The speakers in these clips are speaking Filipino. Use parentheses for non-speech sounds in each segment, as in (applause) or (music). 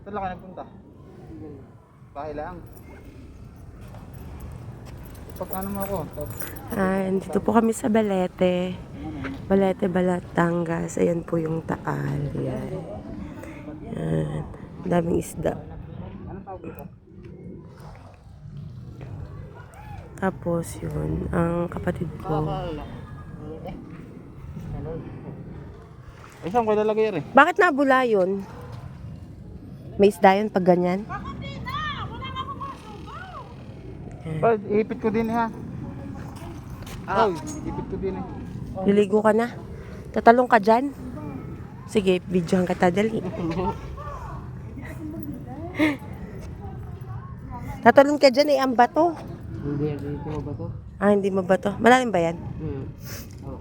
Saan lang kayo nagpunta? Bahay lang. Pag ano mo ako? Ah, dito po kami sa Balete. Balete, Batangas. Ayan po yung Taal. Ayan. Ayan. Daming isda. Anong tawag dito? Tapos yun, ang kapatid ko. Ay, saan ko ilalagay rin? Bakit nabula yun? May isda yun pag ganyan? Ba, ipit ko din ha. Ah. Ipit ko din eh. Liligo ka na? Tatalong ka dyan? Sige, videohan ka dali. (laughs) Tatalon ka dyan eh, ang bato. Hindi, dito mo ba to? Ah, hindi mo bato. Malalim ba yan? Hmm. Oh.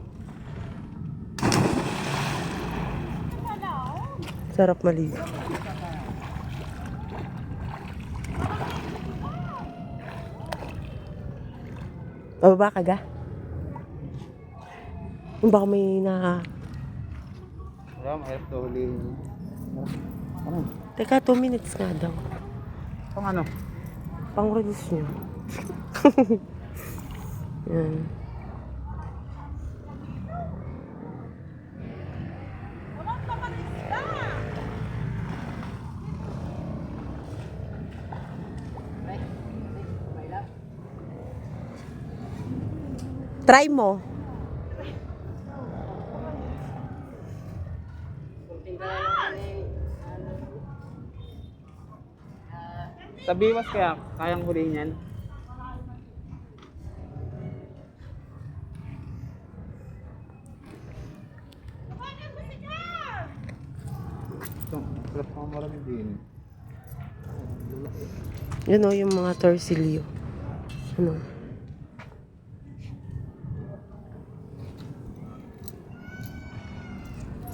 Sarap maligo. Bababa ka ga? Kung baka may na... Wala, mahirap daw huliin. Ano? Teka, 2 minutes nga daw. Pang ano? Pang release nyo. (laughs) Yan. Try mo. Sa biwas kaya, kayang huliin yan? Sarap pa marami din. Yun o, yung mga torsilyo. Ano?